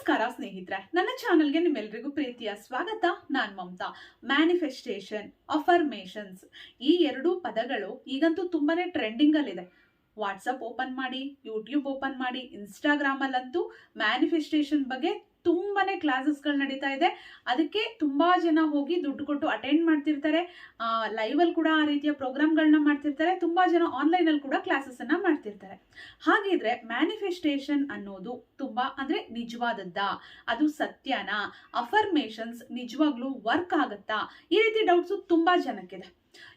ನಮಸ್ಕಾರ, ಸ್ನೇಹಿತರೆ. ನನ್ನ ಚಾನಲ್ಗೆ ನಿಮ್ಮೆಲ್ಲರಿಗೂ ಪ್ರೀತಿಯ ಸ್ವಾಗತ. ನಾನ್ ಮಮತಾ. ಮ್ಯಾನಿಫೆಸ್ಟೇಷನ್ ಅಫರ್ಮೇಷನ್ಸ್ ಈ ಎರಡು ಪದಗಳು ಈಗಂತೂ ತುಂಬಾನೇ ಟ್ರೆಂಡಿಂಗ್ ಅಲ್ಲಿದೆ. ವಾಟ್ಸಪ್ ಓಪನ್ ಮಾಡಿ ಯೂಟ್ಯೂಬ್ ಓಪನ್ ಮಾಡಿ ಇನ್ಸ್ಟಾಗ್ರಾಮಲ್ಲಂತೂ ಮ್ಯಾನಿಫೆಸ್ಟೇಷನ್ ಬಗ್ಗೆ ತುಂಬಾನೇ ಕ್ಲಾಸಸ್ಗಳು ನಡೀತಾ ಇದೆ. ಅದಕ್ಕೆ ತುಂಬಾ ಜನ ಹೋಗಿ ದುಡ್ಡು ಕೊಟ್ಟು ಅಟೆಂಡ್ ಮಾಡ್ತಿರ್ತಾರೆ. ಲೈವಲ್ಲಿ ಕೂಡ ಆ ರೀತಿಯ ಪ್ರೋಗ್ರಾಮ್ಗಳನ್ನ ಮಾಡ್ತಿರ್ತಾರೆ. ತುಂಬಾ ಜನ ಆನ್ಲೈನಲ್ಲಿ ಕೂಡ ಕ್ಲಾಸಸ್ ಅನ್ನ ಮಾಡ್ತಿರ್ತಾರೆ. ಹಾಗಿದ್ರೆ ಮ್ಯಾನಿಫೆಸ್ಟೇಷನ್ ಅನ್ನೋದು ತುಂಬಾ ಅಂದರೆ ನಿಜವಾದದ್ದ? ಅದು ಸತ್ಯನಾ? ಅಫರ್ಮೇಷನ್ಸ್ ನಿಜವಾಗ್ಲೂ ವರ್ಕ್ ಆಗುತ್ತಾ? ಈ ರೀತಿ ಡೌಟ್ಸು ತುಂಬಾ ಜನಕ್ಕಿದೆ.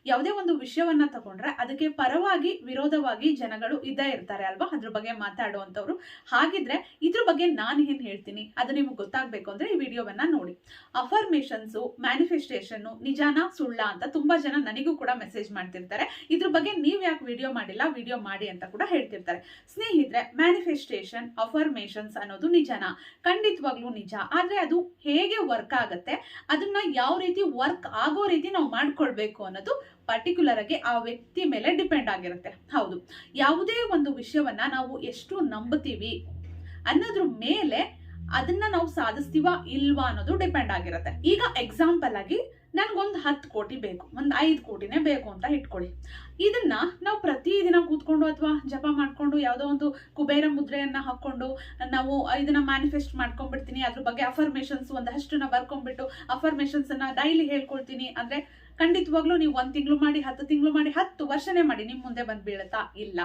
ಯಾವುದೇ ಒಂದು ವಿಷಯವನ್ನ ತಗೊಂಡ್ರೆ ಅದಕ್ಕೆ ಪರವಾಗಿ ವಿರೋಧವಾಗಿ ಜನಗಳು ಇದ್ದೇ ಇರ್ತಾರೆ ಅಲ್ವಾ? ಅದ್ರ ಬಗ್ಗೆ ಮಾತಾಡುವಂಥವ್ರು. ಹಾಗಿದ್ರೆ ಇದ್ರ ಬಗ್ಗೆ ನಾನು ಏನ್ ಹೇಳ್ತೀನಿ? ಅದು ನಿಮ್ಗೆ ಗೊತ್ತಾಗ್ಬೇಕು ಅಂದ್ರೆ ಈ ವಿಡಿಯೋವನ್ನ ನೋಡಿ. ಅಫರ್ಮೇಷನ್ಸು ಮ್ಯಾನಿಫೆಸ್ಟೇಷನ್ ನಿಜಾನ, ಸುಳ್ಳ ಅಂತ ತುಂಬಾ ಜನ ನನಗೂ ಕೂಡ ಮೆಸೇಜ್ ಮಾಡ್ತಿರ್ತಾರೆ. ಇದ್ರ ಬಗ್ಗೆ ನೀವ್ ಯಾಕೆ ವಿಡಿಯೋ ಮಾಡಿಲ್ಲ? ವಿಡಿಯೋ ಮಾಡಿ ಅಂತ ಕೂಡ ಹೇಳ್ತಿರ್ತಾರೆ. ಸ್ನೇಹಿತರೆ ಮ್ಯಾನಿಫೆಸ್ಟೇಷನ್ ಅಫರ್ಮೇಷನ್ಸ್ ಅನ್ನೋದು ನಿಜಾನ. ಖಂಡಿತವಾಗ್ಲೂ ನಿಜ. ಆದ್ರೆ ಅದು ಹೇಗೆ ವರ್ಕ್ ಆಗುತ್ತೆ? ಅದನ್ನ ಯಾವ ರೀತಿ ವರ್ಕ್ ಆಗೋ ರೀತಿ ನಾವು ಮಾಡ್ಕೊಳ್ಬೇಕು ಅನ್ನೋದು ಪರ್ಟಿಕ್ಯುಲರ್ ಆಗಿ ಆ ವ್ಯಕ್ತಿ ಮೇಲೆ ಡಿಪೆಂಡ್ ಆಗಿರುತ್ತೆ. ಹೌದು. ಯಾವುದೇ ಒಂದು ವಿಷಯವನ್ನ ನಾವು ಎಷ್ಟು ನಂಬುತ್ತೀವಿ ಅನ್ನೋದ್ರ ಮೇಲೆ ಅದನ್ನ ನಾವು ಸಾಧಿಸ್ತೀವಾ ಇಲ್ವಾ ಅನ್ನೋದು ಡಿಪೆಂಡ್ ಆಗಿರುತ್ತೆ. ಈಗ ಎಕ್ಸಾಂಪಲ್ ಆಗಿ ನನ್ಗೊಂದು ಹತ್ತು ಕೋಟಿ ಬೇಕು, ಒಂದು ಐದು ಕೋಟಿನೇ ಬೇಕು ಅಂತ ಇಟ್ಕೊಳ್ಳಿ. ಇದನ್ನ ನಾವು ಪ್ರತಿದಿನ ಕೂತ್ಕೊಂಡು ಅಥವಾ ಜಪ ಮಾಡಿಕೊಂಡು ಯಾವುದೋ ಒಂದು ಕುಬೇರ ಮುದ್ರೆಯನ್ನು ಹಾಕ್ಕೊಂಡು ನಾವು ಇದನ್ನ ಮ್ಯಾನಿಫೆಸ್ಟ್ ಮಾಡ್ಕೊಂಡ್ಬಿಡ್ತೀನಿ, ಅದ್ರ ಬಗ್ಗೆ ಅಫರ್ಮೇಷನ್ಸ್ ಒಂದಷ್ಟನ್ನ ಬರ್ಕೊಂಡ್ಬಿಟ್ಟು ಅಫರ್ಮೇಷನ್ಸ್ ಅನ್ನ ಡೈಲಿ ಹೇಳ್ಕೊಳ್ತೀನಿ. ಅಂದ್ರೆ ಖಂಡಿತವಾಗ್ಲೂ ನೀವು ಒಂದು ತಿಂಗಳು ಮಾಡಿ, ಹತ್ತು ತಿಂಗಳು ಮಾಡಿ, ಹತ್ತು ವರ್ಷನೇ ಮಾಡಿ ನಿಮ್ಮ ಮುಂದೆ ಬಂದು ಬೀಳತ್ತಾ ಇಲ್ಲ.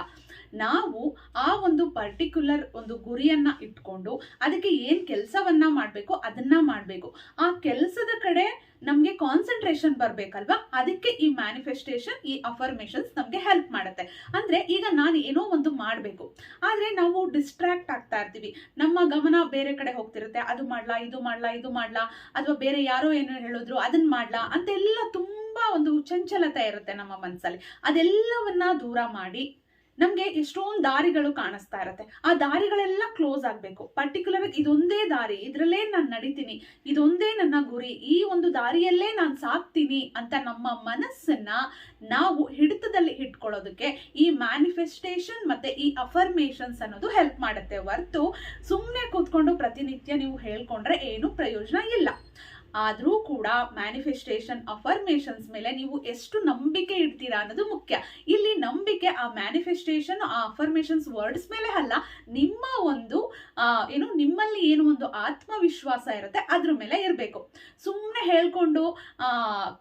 ನಾವು ಆ ಒಂದು ಪರ್ಟಿಕ್ಯುಲರ್ ಒಂದು ಗುರಿಯನ್ನ ಇಟ್ಕೊಂಡು ಅದಕ್ಕೆ ಏನ್ ಕೆಲಸವನ್ನ ಮಾಡ್ಬೇಕು ಅದನ್ನ ಮಾಡ್ಬೇಕು. ಆ ಕೆಲಸದ ಕಡೆ ನಮ್ಗೆ ಕಾನ್ಸಂಟ್ರೇಷನ್ ಬರ್ಬೇಕಲ್ವಾ? ಅದಕ್ಕೆ ಈ ಮ್ಯಾನಿಫೆಸ್ಟೇಷನ್ ಈ ಅಫರ್ಮೇಷನ್ಸ್ ನಮ್ಗೆ ಹೆಲ್ಪ್ ಮಾಡುತ್ತೆ. ಅಂದ್ರೆ ಈಗ ನಾನು ಏನೋ ಒಂದು ಮಾಡ್ಬೇಕು. ಆದ್ರೆ ನಾವು ಡಿಸ್ಟ್ರಾಕ್ಟ್ ಆಗ್ತಾ ಇರ್ತೀವಿ. ನಮ್ಮ ಗಮನ ಬೇರೆ ಕಡೆ ಹೋಗ್ತಿರುತ್ತೆ. ಅದು ಮಾಡ್ಲಾ, ಇದು ಮಾಡ್ಲಾ ಇದು ಮಾಡ್ಲಾ, ಅಥವಾ ಬೇರೆ ಯಾರೋ ಏನೋ ಹೇಳಿದ್ರು ಅದನ್ನ ಮಾಡ್ಲಾ ಅಂತೆಲ್ಲ ತುಂಬಾ ಒಂದು ಚಂಚಲತೆ ಇರುತ್ತೆ ನಮ್ಮ ಮನಸ್ಸಲ್ಲಿ ಅದೆಲ್ಲವನ್ನ ದೂರ ಮಾಡಿ ನಮ್ಗೆ ಎಷ್ಟೊಂದು ದಾರಿಗಳು ಕಾಣಿಸ್ತಾ ಇರತ್ತೆ. ಆ ದಾರಿಗಳೆಲ್ಲ ಕ್ಲೋಸ್ ಆಗ್ಬೇಕು. ಪರ್ಟಿಕ್ಯುಲರ್ ಆಗಿ ಇದೊಂದೇ ದಾರಿ, ಇದ್ರಲ್ಲೇ ನಾನು ನಡಿತೀನಿ, ಇದೊಂದೇ ನನ್ನ ಗುರಿ, ಈ ಒಂದು ದಾರಿಯಲ್ಲೇ ನಾನು ಸಾಕ್ತೀನಿ ಅಂತ ನಮ್ಮ ಮನಸ್ಸನ್ನ ನಾವು ಹಿಡಿತದಲ್ಲಿ ಇಟ್ಕೊಳ್ಳೋದಕ್ಕೆ ಈ ಮ್ಯಾನಿಫೆಸ್ಟೇಷನ್ ಮತ್ತೆ ಈ ಅಫರ್ಮೇಷನ್ಸ್ ಅನ್ನೋದು ಹೆಲ್ಪ್ ಮಾಡುತ್ತೆ. ಹೊರ್ತು ಸುಮ್ಮನೆ ಕೂತ್ಕೊಂಡು ಪ್ರತಿನಿತ್ಯ ನೀವು ಹೇಳ್ಕೊಂಡ್ರೆ ಏನು ಪ್ರಯೋಜನ ಇಲ್ಲ. ಆದ್ರೂ ಕೂಡ ಮ್ಯಾನಿಫೆಸ್ಟೇಷನ್ ಅಫರ್ಮೇಷನ್ಸ್ ಮೇಲೆ ನೀವು ಎಷ್ಟು ನಂಬಿಕೆ ಇಡ್ತೀರಾ ಅನ್ನೋದು ಮುಖ್ಯ. ಇಲ್ಲಿ ನಂಬಿಕೆ ಆ ಮ್ಯಾನಿಫೆಸ್ಟೇಷನ್ ಆ ಅಫರ್ಮೇಷನ್ಸ್ ವರ್ಡ್ಸ್ ಮೇಲೆ ಅಲ್ಲ, ನಿಮ್ಮ ಒಂದು ಏನು ನಿಮ್ಮಲ್ಲಿ ಏನು ಒಂದು ಆತ್ಮವಿಶ್ವಾಸ ಇರುತ್ತೆ ಅದ್ರ ಮೇಲೆ ಇರಬೇಕು. ಸುಮ್ಮನೆ ಹೇಳ್ಕೊಂಡು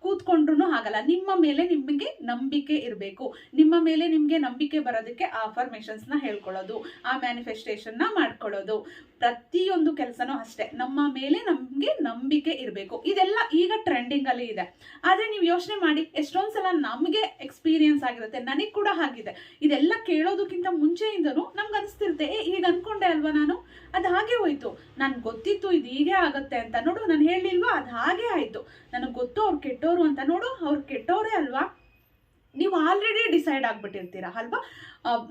ಕೂತ್ಕೊಂಡ್ರು ಆಗಲ್ಲ. ನಿಮ್ಮ ಮೇಲೆ ನಿಮಗೆ ನಂಬಿಕೆ ಇರಬೇಕು. ನಿಮ್ಮ ಮೇಲೆ ನಿಮಗೆ ನಂಬಿಕೆ ಬರೋದಕ್ಕೆ ಆ ಅಫರ್ಮೇಷನ್ಸ್ನ ಹೇಳ್ಕೊಳ್ಳೋದು, ಆ ಮ್ಯಾನಿಫೆಸ್ಟೇಷನ್ನ ಮಾಡ್ಕೊಳ್ಳೋದು. ಪ್ರತಿಯೊಂದು ಕೆಲಸನೂ ಅಷ್ಟೇ. ನಮ್ಮ ಮೇಲೆ ನಮಗೆ ನಂಬಿಕೆ ಇರಬೇಕು. ಇದೆಲ್ಲ ಈಗ ಟ್ರೆಂಡಿಂಗ್ ಅಲ್ಲಿ ಇದೆ. ಆದ್ರೆ ನೀವು ಯೋಚನೆ ಮಾಡಿ, ಎಷ್ಟೊಂದ್ ಸಲ ನಮಗೆ ಎಕ್ಸ್ಪೀರಿಯನ್ಸ್ ಆಗಿರುತ್ತೆ, ನನಗೆ ಕೂಡ ಆಗಿದೆ ಇದೆಲ್ಲ ಕೇಳೋದಕ್ಕಿಂತ ಮುಂಚೆಯಿಂದನೂ ನಮ್ಗೆ ಅನಿಸ್ತಿರುತ್ತೆ, ಏ ಈಗ ಅನ್ಕೊಂಡೆ ಅಲ್ವಾ ನಾನು? ಅದು ಹಾಗೆ ಹೋಯ್ತು. ನನ್ಗೆ ಗೊತ್ತಿತ್ತು ಇದು ಹೀಗೆ ಆಗತ್ತೆ ಅಂತ. ನೋಡು, ನಾನು ಹೇಳಿಲ್ವಾ ಅದು ಹಾಗೆ ಆಯ್ತು. ನನಗೆ ಗೊತ್ತು ಅವ್ರು ಕೆಟ್ಟೋರು ಅಂತ. ನೋಡು, ಅವ್ರು ಕೆಟ್ಟೋರೇ ಅಲ್ವಾ? ನೀವು ಆಲ್ರೆಡಿ ಡಿಸೈಡ್ ಆಗ್ಬಿಟ್ಟಿರ್ತೀರಾ, ಅಲ್ವಾ?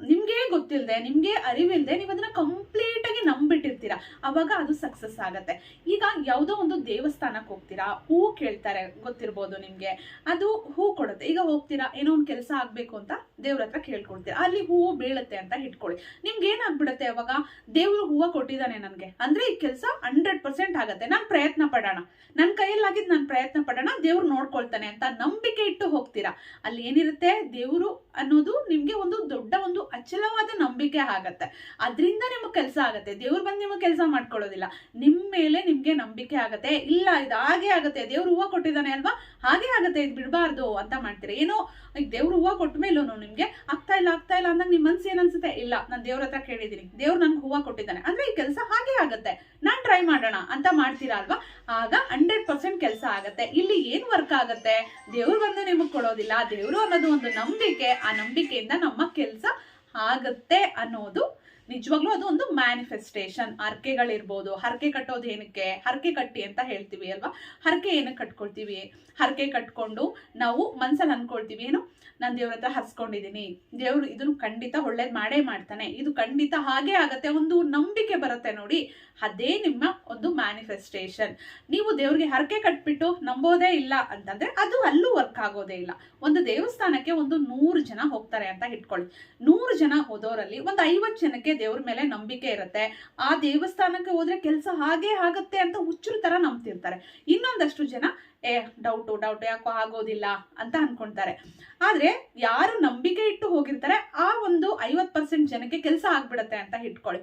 ನಿಮ್ಗೆ ಗೊತ್ತಿಲ್ಲದೆ ನಿಮ್ಗೆ ಅರಿವಿಲ್ಲದೆ ನೀವು ಅದನ್ನ ಕಂಪ್ಲೀಟ್ ಆಗಿ ನಂಬಿಟ್ಟಿರ್ತೀರ. ಅವಾಗ ಅದು ಸಕ್ಸಸ್ ಆಗತ್ತೆ. ಈಗ ಯಾವುದೋ ಒಂದು ದೇವಸ್ಥಾನಕ್ಕೆ ಹೋಗ್ತೀರಾ, ಹೂ ಕೇಳ್ತಾರೆ, ಗೊತ್ತಿರ್ಬೋದು ನಿಮ್ಗೆ. ಅದು ಹೂ ಕೊಡುತ್ತೆ. ಈಗ ಹೋಗ್ತೀರಾ, ಏನೋ ಒಂದು ಕೆಲಸ ಆಗ್ಬೇಕು ಅಂತ ದೇವ್ರ ಹತ್ರ ಕೇಳ್ಕೊಡ್ತೀರಾ ಅಲ್ಲಿ ಹೂವು ಬೀಳುತ್ತೆ ಅಂತ ಇಟ್ಕೊಳ್ಳಿ. ನಿಮ್ಗೆ ಏನಾಗ್ಬಿಡುತ್ತೆ ಅವಾಗ? ದೇವ್ರು ಹೂವು ಕೊಟ್ಟಿದ್ದಾನೆ ನನಗೆ. ಅಂದ್ರೆ ಈ ಕೆಲಸ ಹಂಡ್ರೆಡ್ ಪರ್ಸೆಂಟ್ ಆಗತ್ತೆ. ನಾನು ಪ್ರಯತ್ನ ಪಡೋಣ. ನನ್ನ ಕೈಯಲ್ಲಾಗಿದ್ದು ನಾನು ಪ್ರಯತ್ನ ಪಡೋಣ, ದೇವ್ರು ನೋಡ್ಕೊಳ್ತಾನೆ ಅಂತ ನಂಬಿಕೆ ಇಟ್ಟು ಹೋಗ್ತೀರಾ. ಅಲ್ಲಿ ಏನಿರುತ್ತೆ? ದೇವರು ಅನ್ನೋದು ನಿಮ್ಗೆ ಒಂದು ದೊಡ್ಡ ಒಂದು ಅಚಲವಾದ ನಂಬಿಕೆ ಆಗತ್ತೆ. ಅದರಿಂದ ನಿಮಗೆ ಕೆಲಸ ಆಗತ್ತೆ. ದೇವ್ರು ಬಂದು ನಿಮಗೆ ಕೆಲಸ ಮಾಡ್ಕೊಳ್ಳೋದಿಲ್ಲ. ನಿಮ್ಮ ಮೇಲೆ ನಿಮಗೆ ನಂಬಿಕೆ ಆಗತ್ತೆ. ಇಲ್ಲ, ಇದು ಹಾಗೆ ಆಗತ್ತೆ. ದೇವ್ರು ಹೂವು ಕೊಟ್ಟಿದ್ದಾನೆ ಅಲ್ವಾ? ಹಾಗೆ ಆಗತ್ತೆ. ಇದು ಬಿಡಬಾರ್ದು ಅಂತ ಮಾಡ್ತೀರಿ? ಏನೋ ಈಗ ದೇವ್ರು ಹೂವು ಕೊಟ್ಟ ಮೇಲೂ ನಿಮ್ಗೆ ಆಗ್ತಾ ಇಲ್ಲ ಆಗ್ತಾ ಇಲ್ಲ ಅಂದಾಗ ನಿಮ್ಮ ಮನ್ಸು ಏನನ್ಸುತ್ತೆ ಇಲ್ಲ, ನಾನು ದೇವ್ರ ಹತ್ರ ಕೇಳಿದ್ದೀನಿ ದೇವ್ರು ನನಗೆ ಹೂವು ಕೊಟ್ಟಿದ್ದಾನೆ. ಅಂದ್ರೆ ಈ ಕೆಲಸ ಹಾಗೆ ಆಗತ್ತೆ. ನಾನು ಟ್ರೈ ಮಾಡೋಣ ಅಂತ ಮಾಡ್ತೀರಾ ಅಲ್ವಾ? ಆಗ ಹಂಡ್ರೆಡ್ ಪರ್ಸೆಂಟ್ ಕೆಲಸ ಆಗತ್ತೆ. ಇಲ್ಲಿ ಏನು ವರ್ಕ್ ಆಗತ್ತೆ? ದೇವ್ರು ಬಂದು ನಿಮಗೆ ಕೊಡೋದಿಲ್ಲ. ದೇವ್ರು ಅನ್ನೋದು ಒಂದು ನಂಬಿಕೆ. ಆ ನಂಬಿಕೆಯಿಂದ ನಮ್ಮ ಕೆಲಸ ಆಗತ್ತೆ ಅನ್ನೋದು ನಿಜವಾಗ್ಲೂ ಅದು ಒಂದು ಮ್ಯಾನಿಫೆಸ್ಟೇಷನ್ ಹರಕೆಗಳಿರ್ಬೋದು, ಹರಕೆ ಕಟ್ಟೋದು ಏನಕ್ಕೆ? ಹರಕೆ ಕಟ್ಟಿ ಅಂತ ಹೇಳ್ತೀವಿ ಅಲ್ವಾ? ಹರಕೆ ಏನಕ್ಕೆ ಕಟ್ಕೊಳ್ತೀವಿ? ಹರಕೆ ಕಟ್ಕೊಂಡು ನಾವು ಮನ್ಸಲ್ಲಿ ಅನ್ಕೊಳ್ತೀವಿ, ಏನು? ನಾನು ದೇವ್ರ ಹತ್ರ ಹರ್ಸ್ಕೊಂಡಿದೀನಿ. ದೇವ್ರು ಇದನ್ನು ಖಂಡಿತ ಒಳ್ಳೇದು ಮಾಡೇ ಮಾಡ್ತಾನೆ. ಇದು ಖಂಡಿತ ಹಾಗೆ ಆಗತ್ತೆ. ಒಂದು ನಂಬಿಕೆ ಬರುತ್ತೆ ನೋಡಿ. ಅದೇ ನಿಮ್ಮ ಒಂದು ಮ್ಯಾನಿಫೆಸ್ಟೇಷನ್ ನೀವು ದೇವ್ರಿಗೆ ಹರಕೆ ಕಟ್ಬಿಟ್ಟು ನಂಬೋದೇ ಇಲ್ಲ ಅಂತಂದ್ರೆ ಅದು ಅಲ್ಲೂ ವರ್ಕ್ ಆಗೋದೇ ಇಲ್ಲ. ಒಂದು ದೇವಸ್ಥಾನಕ್ಕೆ ಒಂದು ನೂರು ಜನ ಹೋಗ್ತಾರೆ ಅಂತ ಇಟ್ಕೊಳ್ಳಿ. ನೂರು ಜನ ಹೋದೋರಲ್ಲಿ ಒಂದು ಐವತ್ತು ಜನಕ್ಕೆ ದೇವ್ರ ಮೇಲೆ ನಂಬಿಕೆ ಇರುತ್ತೆ. ಆ ದೇವಸ್ಥಾನಕ್ಕೆ ಹೋದ್ರೆ ಕೆಲಸ ಹಾಗೇ ಆಗುತ್ತೆ ಅಂತ ಹುಚ್ಚರು ತರ ನಂಬ್ತಿರ್ತಾರೆ. ಇನ್ನೊಂದಷ್ಟು ಜನ, ಏ ಡೌಟು ಡೌಟ್ ಯಾಕೋ ಆಗೋದಿಲ್ಲ ಅಂತ ಅನ್ಕೊಂತಾರೆ. ಆದ್ರೆ ಯಾರು ನಂಬಿಕೆ ಇಟ್ಟು ಹೋಗಿರ್ತಾರೆ, ಆ ಒಂದು ಐವತ್ ಪರ್ಸೆಂಟ್ ಜನಕ್ಕೆ ಕೆಲಸ ಆಗ್ಬಿಡತ್ತೆ ಅಂತ ಇಟ್ಕೊಳ್ಳಿ.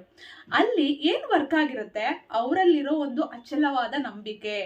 ಅಲ್ಲಿ ಏನ್ ವರ್ಕ್ ಆಗಿರುತ್ತೆ? ಅವರಲ್ಲಿರೋ ಒಂದು ಅಚಲವಾದ ನಂಬಿಕೆ.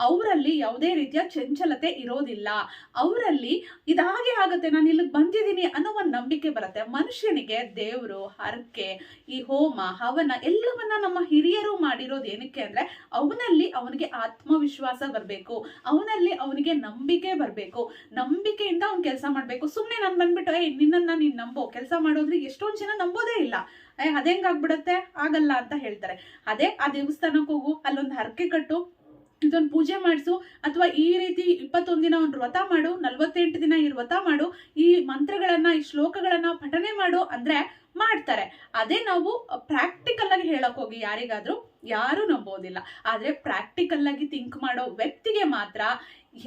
ಅವರಲ್ಲಿ ಯಾವುದೇ ರೀತಿಯ ಚಂಚಲತೆ ಇರೋದಿಲ್ಲ. ಅವರಲ್ಲಿ ಇದಾಗೆ ಆಗುತ್ತೆ, ನಾನು ಇಲ್ಲಿಗೆ ಬಂದಿದ್ದೀನಿ ಅನ್ನೋ ಒಂದು ನಂಬಿಕೆ ಬರುತ್ತೆ. ಮನುಷ್ಯನಿಗೆ ದೇವರು, ಹರಕೆ, ಈ ಹೋಮ, ಹವನ ಎಲ್ಲವನ್ನ ನಮ್ಮ ಹಿರಿಯರು ಮಾಡಿರೋದು ಏನಕ್ಕೆ ಅಂದ್ರೆ ಅವನಲ್ಲಿ ಅವನಿಗೆ ಆತ್ಮವಿಶ್ವಾಸ ಬರಬೇಕು. ಅವನಲ್ಲಿ ಅವನಿಗೆ ನಂಬಿಕೆ ಬರಬೇಕು. ನಂಬಿಕೆಯಿಂದ ಅವ್ನು ಕೆಲಸ ಮಾಡಬೇಕು. ಸುಮ್ಮನೆ ನಾನು ಬಂದ್ಬಿಟ್ಟು ಏ ನಿನ್ನನ್ನು ನೀನು ನಂಬೋ. ಕೆಲಸ ಮಾಡೋದ್ರೆ, ಎಷ್ಟೊಂದು ಜನ ನಂಬೋದೇ ಇಲ್ಲ. ಏ ಅದೇಂಗಾಗ್ಬಿಡತ್ತೆ ಆಗಲ್ಲ ಅಂತ ಹೇಳ್ತಾರೆ. ಅದೇ ಆ ದೇವಸ್ಥಾನಕ್ಕೆ ಹೋಗು ಅಲ್ಲೊಂದು ಹರಕೆ ಕಟ್ಟು ಇದೊಂದು ಪೂಜೆ ಮಾಡಿಸು, ಅಥವಾ ಈ ರೀತಿ ಇಪ್ಪತ್ತೊಂದು ದಿನ ಒಂದು ವ್ರತ ಮಾಡು, ನಲ್ವತ್ತೆಂಟು ದಿನ ಈ ವ್ರತ ಮಾಡು, ಈ ಮಂತ್ರಗಳನ್ನ, ಈ ಶ್ಲೋಕಗಳನ್ನ ಪಠನೆ ಮಾಡು ಅಂದ್ರೆ ಮಾಡ್ತಾರೆ. ಅದೇ ನಾವು ಪ್ರಾಕ್ಟಿಕಲ್ ಆಗಿ ಹೇಳಕ್ ಹೋಗಿ ಯಾರಿಗಾದ್ರೂ ಯಾರು ನಂಬೋದಿಲ್ಲ ಆದ್ರೆ ಪ್ರಾಕ್ಟಿಕಲ್ ಆಗಿ ಥಿಂಕ್ ಮಾಡೋ ವ್ಯಕ್ತಿಗೆ ಮಾತ್ರ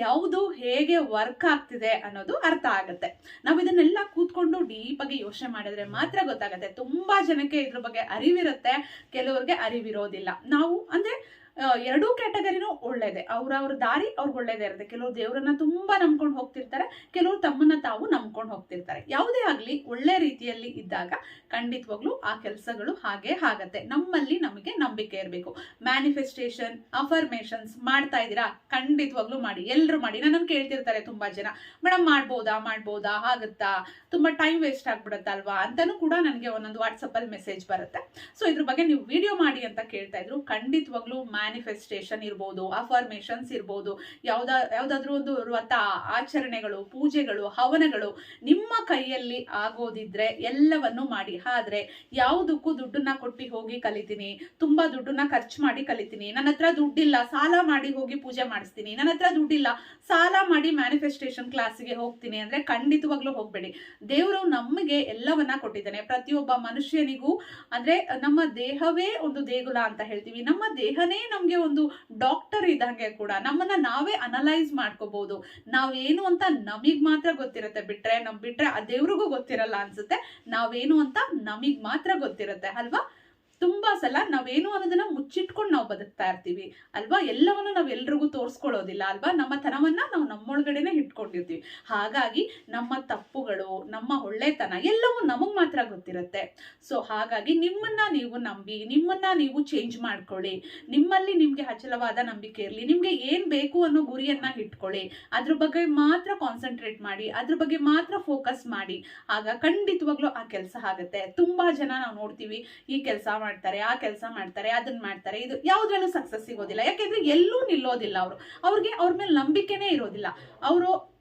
ಯಾವುದು ಹೇಗೆ ವರ್ಕ್ ಆಗ್ತಿದೆ ಅನ್ನೋದು ಅರ್ಥ ಆಗುತ್ತೆ. ನಾವು ಇದನ್ನೆಲ್ಲ ಕೂತ್ಕೊಂಡು ಡೀಪ್ ಆಗಿ ಯೋಚನೆ ಮಾಡಿದ್ರೆ ಮಾತ್ರ ಗೊತ್ತಾಗುತ್ತೆ. ತುಂಬಾ ಜನಕ್ಕೆ ಇದ್ರ ಬಗ್ಗೆ ಅರಿವಿರುತ್ತೆ, ಕೆಲವ್ರಿಗೆ ಅರಿವಿರೋದಿಲ್ಲ. ನಾವು ಅಂದ್ರೆ ಎರಡೂ ಕ್ಯಾಟಗರಿನೂ ಒಳ್ಳೇದೆ. ಅವ್ರವ್ರ ದಾರಿ ಅವ್ರಿಗೆ ಒಳ್ಳೇದೇ ಇರುತ್ತೆ. ಕೆಲವರು ದೇವರನ್ನ ತುಂಬಾ ನಂಬ್ಕೊಂಡು ಹೋಗ್ತಿರ್ತಾರೆ, ಕೆಲವರು ತಮ್ಮನ್ನ ತಾವು ನಂಬ್ಕೊಂಡು ಹೋಗ್ತಿರ್ತಾರೆ. ಯಾವುದೇ ಆಗ್ಲಿ ಒಳ್ಳೆ ರೀತಿಯಲ್ಲಿ ಇದ್ದಾಗ ಖಂಡಿತವಾಗ್ಲೂ ಆ ಕೆಲಸಗಳು ಹಾಗೆ ಆಗತ್ತೆ. ನಮ್ಮಲ್ಲಿ ನಮಗೆ ನಂಬಿಕೆ ಇರಬೇಕು. ಮ್ಯಾನಿಫೆಸ್ಟೇಷನ್ ಅಫರ್ಮೇಷನ್ಸ್ ಮಾಡ್ತಾ ಇದ್ದೀರಾ? ಖಂಡಿತವಾಗ್ಲೂ ಮಾಡಿ. ಎಲ್ಲರೂ ಮಾಡಿ. ನನ್ನನ್ನು ಕೇಳ್ತಿರ್ತಾರೆ ತುಂಬಾ ಜನ. ಮೇಡಮ್, ಮಾಡ್ಬೋದಾ? ಮಾಡ್ಬೋದಾ? ಆಗುತ್ತಾ? ತುಂಬಾ ಟೈಮ್ ವೇಸ್ಟ್ ಆಗ್ಬಿಡುತ್ತಲ್ವಾ? ಅಂತಾನು ಕೂಡ ನನಗೆ ಒಂದೊಂದು ವಾಟ್ಸಪ್ ಅಲ್ಲಿ ಮೆಸೇಜ್ ಬರುತ್ತೆ. ಸೊ ಇದ್ರ ಬಗ್ಗೆ ನೀವು ವಿಡಿಯೋ ಮಾಡಿ ಅಂತ ಕೇಳ್ತಾ ಇದ್ರು, ಖಂಡಿತವಾಗ್ಲೂ ಮ್ಯಾನಿಫೆಸ್ಟೇಷನ್ ಇರ್ಬೋದು ಅಫರ್ಮೇಷನ್ಸ್ ಇರ್ಬೋದು, ಯಾವ್ದ, ಯಾವ್ದಾದ್ರು ಒಂದು ವ್ರತ, ಆಚರಣೆಗಳು, ಪೂಜೆಗಳು, ಹವನಗಳು ನಿಮ್ಮ ಕೈಯಲ್ಲಿ ಆಗೋದಿದ್ರೆ ಎಲ್ಲವನ್ನು ಮಾಡಿ. ಆದ್ರೆ ಯಾವುದಕ್ಕೂ ದುಡ್ಡನ್ನ ಕೊಟ್ಟು ಹೋಗಿ ಕಲಿತೀನಿ, ತುಂಬಾ ದುಡ್ಡನ್ನ ಖರ್ಚು ಮಾಡಿ ಕಲಿತೀನಿ, ನನ್ನ ಹತ್ರ ದುಡ್ಡಿಲ್ಲ, ಸಾಲ ಮಾಡಿ ಹೋಗಿ ಪೂಜೆ ಮಾಡಿಸ್ತೀನಿ, ನನ್ನ ಹತ್ರ ದುಡ್ಡಿಲ್ಲ, ಸಾಲ ಮಾಡಿ ಮ್ಯಾನಿಫೆಸ್ಟೇಷನ್ ಕ್ಲಾಸ್ಗೆ ಹೋಗ್ತೀನಿ ಅಂದ್ರೆ ಖಂಡಿತವಾಗ್ಲೂ ಹೋಗ್ಬೇಡಿ. ದೇವರು ನಮಗೆ ಎಲ್ಲವನ್ನ ಕೊಟ್ಟಿದ್ದಾನೆ. ಪ್ರತಿಯೊಬ್ಬ ಮನುಷ್ಯನಿಗೂ ಅಂದ್ರೆ ನಮ್ಮ ದೇಹವೇ ಒಂದು ದೇಗುಲ ಅಂತ ಹೇಳ್ತೀವಿ. ನಮ್ಮ ದೇಹನೇ ನಮ್ಗೆ ಒಂದು ಡಾಕ್ಟರ್ ಇದ್ದಂಗೆ ಕೂಡ ನಮ್ಮನ್ನ ನಾವೇ ಅನಲೈಸ್ ಮಾಡ್ಕೋಬಹುದು ನಾವೇನು ಅಂತ ನಮಗ್ ಮಾತ್ರ ಗೊತ್ತಿರುತ್ತೆ ಬಿಟ್ರೆ, ನಮ್ ಬಿಟ್ರೆ ದೇವ್ರಿಗೂ ಗೊತ್ತಿರಲ್ಲ ಅನ್ಸುತ್ತೆ. ನಾವೇನು ಅಂತ ನಮಗ್ ಮಾತ್ರ ಗೊತ್ತಿರುತ್ತೆ, ಅಲ್ವಾ? ತುಂಬಾ ಸಲ ನಾವೇನು ಅನ್ನೋದನ್ನ ಮುಚ್ಚಿಟ್ಕೊಂಡು ನಾವು ಬದುಕ್ತಾ ಇರ್ತೀವಿ. ಅಲ್ವಾ? ಎಲ್ಲವನ್ನು ನಾವು ಎಲ್ರಿಗೂ ತೋರಿಸ್ಕೊಳ್ಳೋದಿಲ್ಲ, ಅಲ್ವಾ? ನಮ್ಮ ತನವನ್ನ ನಾವು ನಮ್ಮೊಳಗಡೆನೆ ಇಟ್ಕೊಂಡಿರ್ತೀವಿ. ಹಾಗಾಗಿ ನಮ್ಮ ತಪ್ಪುಗಳು, ನಮ್ಮ ಒಳ್ಳೆತನ ಎಲ್ಲವೂ ನಮಗ್ ಮಾತ್ರ ಗೊತ್ತಿರುತ್ತೆ. ಸೊ ಹಾಗಾಗಿ ನಿಮ್ಮನ್ನ ನೀವು ನಂಬಿ, ನಿಮ್ಮನ್ನ ನೀವು ಚೇಂಜ್ ಮಾಡ್ಕೊಳ್ಳಿ. ನಿಮ್ಮಲ್ಲಿ ನಿಮ್ಗೆ ಅಚಲವಾದ ನಂಬಿಕೆ ಇರಲಿ, ನಿಮ್ಗೆ ಏನ್ ಬೇಕು ಅನ್ನೋ ಗುರಿಯನ್ನ ಇಟ್ಕೊಳ್ಳಿ. ಅದ್ರ ಬಗ್ಗೆ ಮಾತ್ರ ಕಾನ್ಸಂಟ್ರೇಟ್ ಮಾಡಿ, ಅದ್ರ ಬಗ್ಗೆ ಮಾತ್ರ ಫೋಕಸ್ ಮಾಡಿ. ಆಗ ಖಂಡಿತವಾಗ್ಲೂ ಆ ಕೆಲಸ ಆಗುತ್ತೆ. ತುಂಬಾ ಜನ ನಾವು ನೋಡ್ತೀವಿ, ಈ ಕೆಲಸ ಮಾಡ್ತಾರೆ, ಆ ಕೆಲಸ ಮಾಡ್ತಾರೆ ಅದನ್ನ ಮಾಡ್ತಾರೆ, ಇದು ಯಾವ್ದ್ರಲ್ಲೂ ಸಕ್ಸಸ್ ಸಿಗೋದಿಲ್ಲ. ಯಾಕೆಂದ್ರೆ ಎಲ್ಲೂ ನಿಲ್ಲೋದಿಲ್ಲ ಅವರು. ಅವ್ರಿಗೆ ಅವ್ರ ಮೇಲೆ ನಂಬಿಕೆನೇ ಇರೋದಿಲ್ಲ. ಅವರು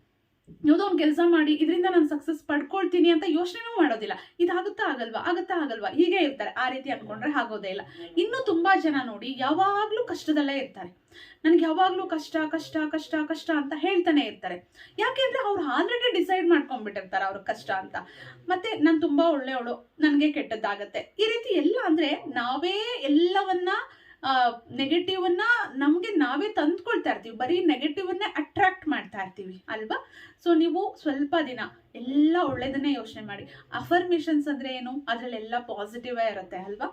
ಯಾವುದೋ ಒಂದು ಕೆಲಸ ಮಾಡಿ ಇದರಿಂದ ನಾನು ಸಕ್ಸಸ್ ಪಡ್ಕೊಳ್ತೀನಿ ಅಂತ ಯೋಚನೆನೂ ಮಾಡೋದಿಲ್ಲ. ಇದಾಗುತ್ತಾ ಆಗಲ್ವಾ? ಆಗುತ್ತಾ ಆಗಲ್ವಾ? ಹೀಗೆ ಇರ್ತಾರೆ. ಆ ರೀತಿ ಅನ್ಕೊಂಡ್ರೆ ಆಗೋದೇ ಇಲ್ಲ. ಇನ್ನೂ ತುಂಬ ಜನ ನೋಡಿ ಯಾವಾಗಲೂ ಕಷ್ಟದಲ್ಲೇ ಇರ್ತಾರೆ. ನನಗೆ ಯಾವಾಗಲೂ ಕಷ್ಟ ಕಷ್ಟ ಕಷ್ಟ ಕಷ್ಟ ಅಂತ ಹೇಳ್ತಾನೆ ಇರ್ತಾರೆ. ಯಾಕೆಂದ್ರೆ ಅವ್ರು ಆಲ್ರೆಡಿ ಡಿಸೈಡ್ ಮಾಡ್ಕೊಂಡ್ಬಿಟ್ಟಿರ್ತಾರೆ ಅವ್ರ ಕಷ್ಟ ಅಂತ. ಮತ್ತೆ ನಾನು ತುಂಬ ಒಳ್ಳೆಯವಳು, ನನಗೆ ಕೆಟ್ಟದ್ದಾಗತ್ತೆ. ಈ ರೀತಿ ಎಲ್ಲ ಅಂದರೆ ನಾವೇ ಎಲ್ಲವನ್ನ ನೆಗೆಟಿವ್ ಅನ್ನ ನಮ್ಗೆ ನಾವೇ ತಂದ್ಕೊಳ್ತಾ ಇರ್ತೀವಿ. ಬರೀ ನೆಗೆಟಿವ್ ಅನ್ನೇ ಅಟ್ರಾಕ್ಟ್ ಮಾಡ್ತಾ ಇರ್ತೀವಿ, ಅಲ್ವಾ? ಸೊ ನೀವು ಸ್ವಲ್ಪ ದಿನ ಎಲ್ಲ ಒಳ್ಳೇದನ್ನೇ ಯೋಚನೆ ಮಾಡಿ. ಅಫರ್ಮೇಷನ್ಸ್ ಅಂದ್ರೆ ಏನು? ಅದರಲ್ಲೆಲ್ಲ ಪಾಸಿಟಿವ್ ಇರುತ್ತೆ, ಅಲ್ವಾ?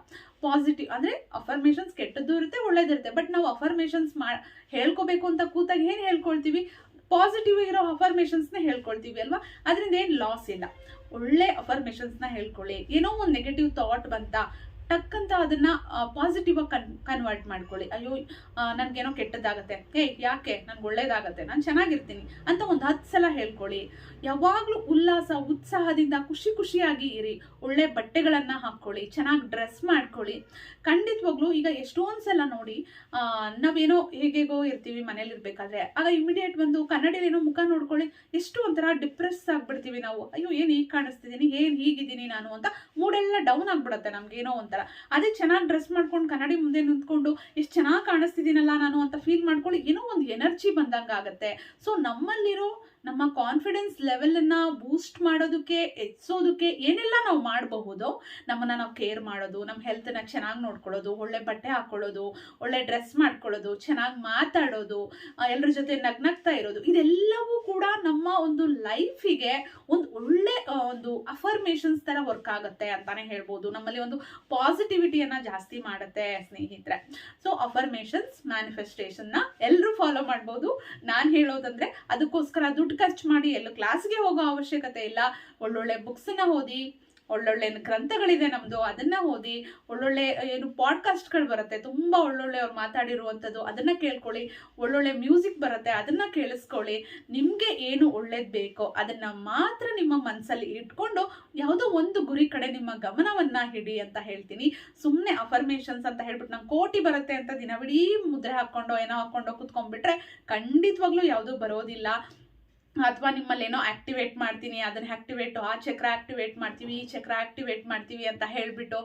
ಪಾಸಿಟಿವ್ ಅಂದ್ರೆ ಅಫರ್ಮೇಷನ್ಸ್ ಕೆಟ್ಟದ್ದು ಇರುತ್ತೆ ಒಳ್ಳೇದಿರುತ್ತೆ ಬಟ್ ನಾವು ಅಫರ್ಮೇಷನ್ಸ್ ಮಾ, ಹೇಳ್ಕೋಬೇಕು ಅಂತ ಕೂತಾಗ ಏನು ಹೇಳ್ಕೊಳ್ತೀವಿ? ಪಾಸಿಟಿವ್ ಇರೋ ಅಫರ್ಮೇಷನ್ಸ್ನ ಹೇಳ್ಕೊಳ್ತೀವಿ, ಅಲ್ವಾ? ಅದರಿಂದ ಏನು ಲಾಸ್ ಇಲ್ಲ. ಒಳ್ಳೆ ಅಫರ್ಮೇಷನ್ಸ್ನ ಹೇಳ್ಕೊಳ್ಳಿ. ಏನೋ ಒಂದು ನೆಗೆಟಿವ್ ಥಾಟ್ ಬಂತ ಟಕ್ ಅಂತ ಅದನ್ನ ಪಾಸಿಟಿವ್ ಆಗಿ ಕನ್ ಕನ್ವರ್ಟ್ ಮಾಡ್ಕೊಳ್ಳಿ. ಅಯ್ಯೋ ನನಗೇನೋ ಕೆಟ್ಟದ್ದಾಗತ್ತೆ. ಏ ಯಾಕೆ? ನನ್ಗೆ ಒಳ್ಳೇದಾಗತ್ತೆ. ನಾನು ಚೆನ್ನಾಗಿರ್ತೀನಿ ಅಂತ ಒಂದು ಹತ್ತು ಸಲ ಹೇಳ್ಕೊಳ್ಳಿ. ಯಾವಾಗಲೂ ಉಲ್ಲಾಸ, ಉತ್ಸಾಹದಿಂದ ಖುಷಿ ಖುಷಿಯಾಗಿ ಇರಿ. ಒಳ್ಳೆ ಬಟ್ಟೆಗಳನ್ನು ಹಾಕ್ಕೊಳ್ಳಿ ಚೆನ್ನಾಗಿ ಡ್ರೆಸ್ ಮಾಡ್ಕೊಳ್ಳಿ. ಖಂಡಿತವಾಗ್ಲೂ ಈಗ ಎಷ್ಟೊಂದು ಸಲ ನೋಡಿ ನಾವೇನೋ ಹೇಗೇಗೋ ಇರ್ತೀವಿ ಮನೇಲಿ ಇರಬೇಕಾದ್ರೆ, ಆಗ ಇಮಿಡಿಯೇಟ್ ಬಂದು ಕನ್ನಡಿಲೇನೋ ಮುಖ ನೋಡ್ಕೊಳ್ಳಿ. ಎಷ್ಟು ಒಂಥರ ಡಿಪ್ರೆಸ್ ಆಗಿಬಿಡ್ತೀವಿ ನಾವು. ಅಯ್ಯೋ, ಏನು ಹೀಗೆ ಕಾಣಿಸ್ತಿದ್ದೀನಿ ಏನ್ ಹೀಗಿದ್ದೀನಿ ನಾನು ಅಂತ ಮೂಡೆಲ್ಲ ಡೌನ್ ಆಗಿಬಿಡುತ್ತೆ ನಮಗೇನೋ ಏನೋ ಒಂಥರ ಅದೇ ಚೆನ್ನಾಗಿ ಡ್ರೆಸ್ ಮಾಡ್ಕೊಂಡು ಕನ್ನಡಿ ಮುಂದೆ ನಿಂತ್ಕೊಂಡು ಎಷ್ಟು ಚೆನ್ನಾಗಿ ಕಾಣಿಸ್ತಿದ್ದೀನಲ್ಲ ನಾನು ಅಂತ ಫೀಲ್ ಮಾಡ್ಕೊಳ್ಳಿ. ಏನೋ ಒಂದು ಎನರ್ಜಿ ಬಂದಂಗೆ ಆಗುತ್ತೆ ಸೊ ನಮ್ಮಲ್ಲಿರೋ ನಮ್ಮ ಕಾನ್ಫಿಡೆನ್ಸ್ ಲೆವೆಲನ್ನು ಬೂಸ್ಟ್ ಮಾಡೋದಕ್ಕೆ ಹೆಚ್ಚೋದಕ್ಕೆ ಏನೆಲ್ಲ ನಾವು ಮಾಡಬಹುದು, ನಮ್ಮನ್ನು ನಾವು ಕೇರ್ ಮಾಡೋದು ನಮ್ಮ ಹೆಲ್ತನ್ನು ಚೆನ್ನಾಗಿ ನೋಡ್ಕೊಳ್ಳೋದು, ಒಳ್ಳೆ ಬಟ್ಟೆ ಹಾಕ್ಕೊಳ್ಳೋದು ಒಳ್ಳೆ ಡ್ರೆಸ್ ಮಾಡ್ಕೊಳ್ಳೋದು, ಚೆನ್ನಾಗಿ ಮಾತಾಡೋದು ಎಲ್ಲರ ಜೊತೆ ನಗ್ನಗ್ತಾ ಇರೋದು, ಇದೆಲ್ಲವೂ ಕೂಡ ನಮ್ಮ ಒಂದು ಲೈಫಿಗೆ ಒಂದು ಒಳ್ಳೆ ಒಂದು ಅಫರ್ಮೇಷನ್ಸ್ ಥರ ವರ್ಕ್ ಆಗುತ್ತೆ ಅಂತಾನೆ ಹೇಳ್ಬೋದು. ನಮ್ಮಲ್ಲಿ ಒಂದು ಪಾಸಿಟಿವಿಟಿಯನ್ನು ಜಾಸ್ತಿ ಮಾಡುತ್ತೆ ಸ್ನೇಹಿತರೆ. ಸೊ ಅಫರ್ಮೇಷನ್ಸ್ ಮ್ಯಾನಿಫೆಸ್ಟೇಷನ್ನ ಎಲ್ಲರೂ ಫಾಲೋ ಮಾಡ್ಬೋದು. ನಾನು ಹೇಳೋದಂದ್ರೆ, ಅದಕ್ಕೋಸ್ಕರ ದುಡ್ಡು ಖರ್ಚು ಮಾಡಿ ಎಲ್ಲೂ ಕ್ಲಾಸ್ಗೆ ಹೋಗೋ ಅವಶ್ಯಕತೆ ಇಲ್ಲ. ಒಳ್ಳೊಳ್ಳೆ ಬುಕ್ಸನ್ನು ಓದಿ, ಒಳ್ಳೊಳ್ಳೆ ಗ್ರಂಥಗಳಿದೆ ನಮ್ಮದು ಅದನ್ನ ಓದಿ, ಒಳ್ಳೊಳ್ಳೆ ಏನು ಪಾಡ್ಕಾಸ್ಟ್ಗಳು ಬರುತ್ತೆ, ತುಂಬ ಒಳ್ಳೊಳ್ಳೆ ಅವ್ರು ಮಾತಾಡಿರುವಂಥದ್ದು ಅದನ್ನ ಕೇಳ್ಕೊಳ್ಳಿ. ಒಳ್ಳೊಳ್ಳೆ ಮ್ಯೂಸಿಕ್ ಬರುತ್ತೆ, ಅದನ್ನ ಕೇಳಿಸ್ಕೊಳ್ಳಿ. ನಿಮಗೆ ಏನು ಒಳ್ಳೇದು ಬೇಕೋ ಅದನ್ನ ಮಾತ್ರ ನಿಮ್ಮ ಮನಸ್ಸಲ್ಲಿ ಇಟ್ಕೊಂಡು ಯಾವುದೋ ಒಂದು ಗುರಿ ಕಡೆ ನಿಮ್ಮ ಗಮನವನ್ನ ಹಿಡಿ ಅಂತ ಹೇಳ್ತೀನಿ. ಸುಮ್ಮನೆ ಅಫರ್ಮೇಷನ್ಸ್ ಅಂತ ಹೇಳ್ಬಿಟ್ಟು ನಂಗೆ ಕೋಟಿ ಬರುತ್ತೆ ಅಂತ ದಿನವಿಡೀ ಮುದ್ರೆ ಹಾಕ್ಕೊಂಡು, ಏನೋ ಹಾಕ್ಕೊಂಡು ಕುತ್ಕೊಂಡ್ಬಿಟ್ರೆ ಖಂಡಿತವಾಗ್ಲೂ ಯಾವುದೂ ಬರೋದಿಲ್ಲ. ಅಥವಾ ನಿಮ್ಮಲ್ಲಿ ಏನೋ ಆಕ್ಟಿವೇಟ್ ಮಾಡ್ತೀನಿ, ಅದನ್ನ ಆಕ್ಟಿವೇಟ್ ಆ ಚಕ್ರ ಆಕ್ಟಿವೇಟ್ ಮಾಡ್ತೀವಿ, ಈ ಚಕ್ರ ಆಕ್ಟಿವೇಟ್ ಮಾಡ್ತೀವಿ ಅಂತ ಹೇಳಿಬಿಟ್ಟು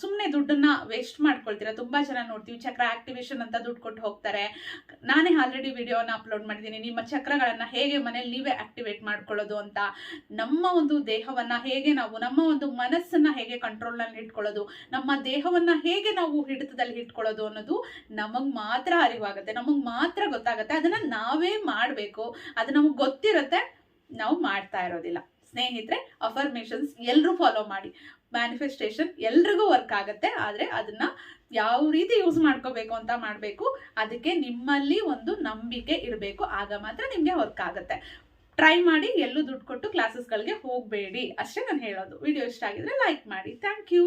ಸುಮ್ಮನೆ ದುಡ್ಡನ್ನ ವೇಸ್ಟ್ ಮಾಡ್ಕೊಳ್ತೀರಾ? ತುಂಬ ಜನ ನೋಡ್ತೀವಿ, ಚಕ್ರ ಆಕ್ಟಿವೇಶನ್ ಅಂತ ದುಡ್ಡು ಕೊಟ್ಟು ಹೋಗ್ತಾರೆ. ನಾನೇ ಆಲ್ರೆಡಿ ವಿಡಿಯೋನ ಅಪ್ಲೋಡ್ ಮಾಡಿದ್ದೀನಿ, ನಿಮ್ಮ ಚಕ್ರಗಳನ್ನು ಹೇಗೆ ಮನೇಲಿ ನೀವೇ ಆಕ್ಟಿವೇಟ್ ಮಾಡ್ಕೊಳ್ಳೋದು ಅಂತ. ನಮ್ಮ ಒಂದು ದೇಹವನ್ನು ಹೇಗೆ ನಾವು, ನಮ್ಮ ಒಂದು ಮನಸ್ಸನ್ನು ಹೇಗೆ ಕಂಟ್ರೋಲ್ನಲ್ಲಿ ಇಟ್ಕೊಳ್ಳೋದು, ನಮ್ಮ ದೇಹವನ್ನು ಹೇಗೆ ನಾವು ಹಿಡಿತದಲ್ಲಿ ಇಟ್ಕೊಳ್ಳೋದು ಅನ್ನೋದು ನಮಗೆ ಮಾತ್ರ ಅರಿವಾಗುತ್ತೆ, ನಮಗೆ ಮಾತ್ರ ಗೊತ್ತಾಗುತ್ತೆ, ಅದನ್ನು ನಾವೇ ಮಾಡಬೇಕು. ಅದು ನಮಗೆ ಗೊತ್ತಿರುತ್ತೆ, ನಾವು ಮಾಡ್ತಾ ಇರೋದಿಲ್ಲ. ಸ್ನೇಹಿತರೆ ಅಫರ್ಮೇಷನ್ಸ್ ಎಲ್ಲರೂ ಫಾಲೋ ಮಾಡಿ. ಮ್ಯಾನಿಫೆಸ್ಟೇಷನ್ ಎಲ್ರಿಗೂ ವರ್ಕ್ ಆಗುತ್ತೆ, ಆದರೆ ಅದನ್ನು ಯಾವ ರೀತಿ ಯೂಸ್ ಮಾಡ್ಕೋಬೇಕು ಅಂತ ಮಾಡಬೇಕು, ಅದಕ್ಕೆ ನಿಮ್ಮಲ್ಲಿ ಒಂದು ನಂಬಿಕೆ ಇರಬೇಕು, ಆಗ ಮಾತ್ರ ನಿಮಗೆ ವರ್ಕ್ ಆಗುತ್ತೆ. ಟ್ರೈ ಮಾಡಿ ಎಲ್ಲೂ ದುಡ್ಡು ಕೊಟ್ಟು ಕ್ಲಾಸಸ್ಗಳಿಗೆ ಹೋಗಬೇಡಿ. ಅಷ್ಟೇ ನಾನು ಹೇಳೋದು. ವಿಡಿಯೋ ಇಷ್ಟ ಆಗಿದ್ರೆ ಲೈಕ್ ಮಾಡಿ. Thank you